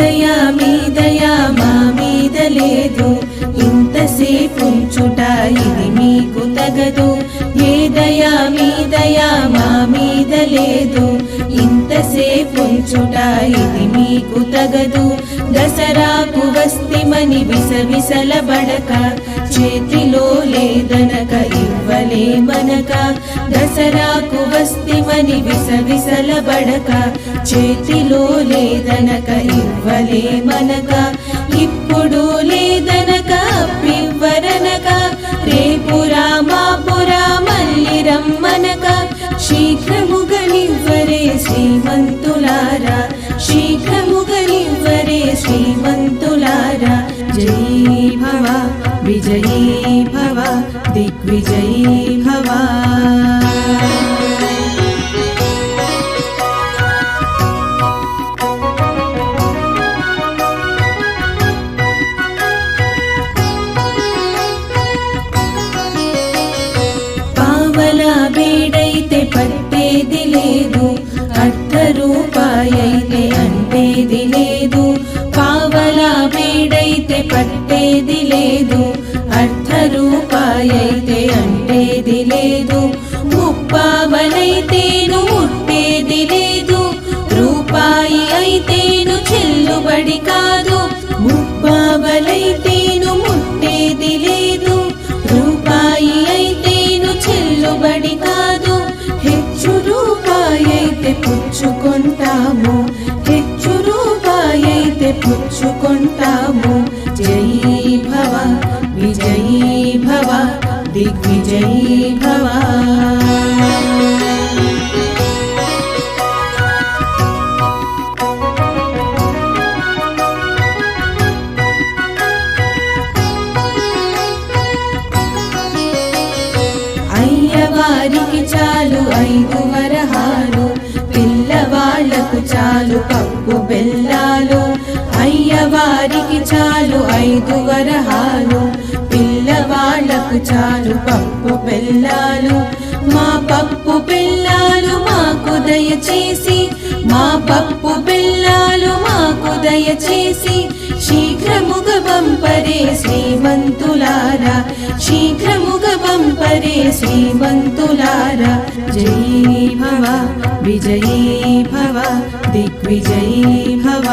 దయా మీ దయా మా మీద లేదు. ఇంతసేపు చుట ఇది మీకు తగదు. ఏ దయా మీ దయా మా మీద లేదు. ఇంతసేపు చుట ఇది మీకు తగదు. దసరాకు వస్తిమని విసవిసలబడక చేతిలో లేదనక ఇవ్వలే మనక దసరాకు వస్తిమని విసవిసల బడక చేతిలో లేదనక ఇవ్వలే మనక ఇప్పుడు లేదనక అప్పివ్వరనక రేపు రామాపురా మల్లి రమ్మనక శీఘ్రము భవ దిగ్విజయీ భవ పావల పట్టేది లేదు అర్ధ రూపాయైతే అంటేది లేదు. పావలా బీడైతే పట్టేది లేదు ముప్పావలైతేను ముట్టేది లేదు. రూపాయి అయితేను చెల్లుబడి కాదు. హెచ్చు రూపాయి అయితే పుచ్చుకుంటాము. హెచ్చు రూపాయి అయితే పుచ్చుకుంటాము. జయీ భవ విజయీ భవ దిగ్విజయీ భవ. వాళ్ళకు చాలు పప్పు బెల్లాలు. అయ్యవారికి చాలు ఐదు వరహాలు. పిల్లవాళ్ళకు చాలు పప్పు బెల్లాలు. మా పప్పు బెల్లాలు మాకు దయచేసి మా పప్పు పిల్లాలు మాకు దయచేసి శీఘ్రముగ పంపరే శ్రీమంతులారా శీఘ్ర పంపరే శ్రీమంతులారా జయీ భవ విజయీ భవ దిగ్విజయీ భవ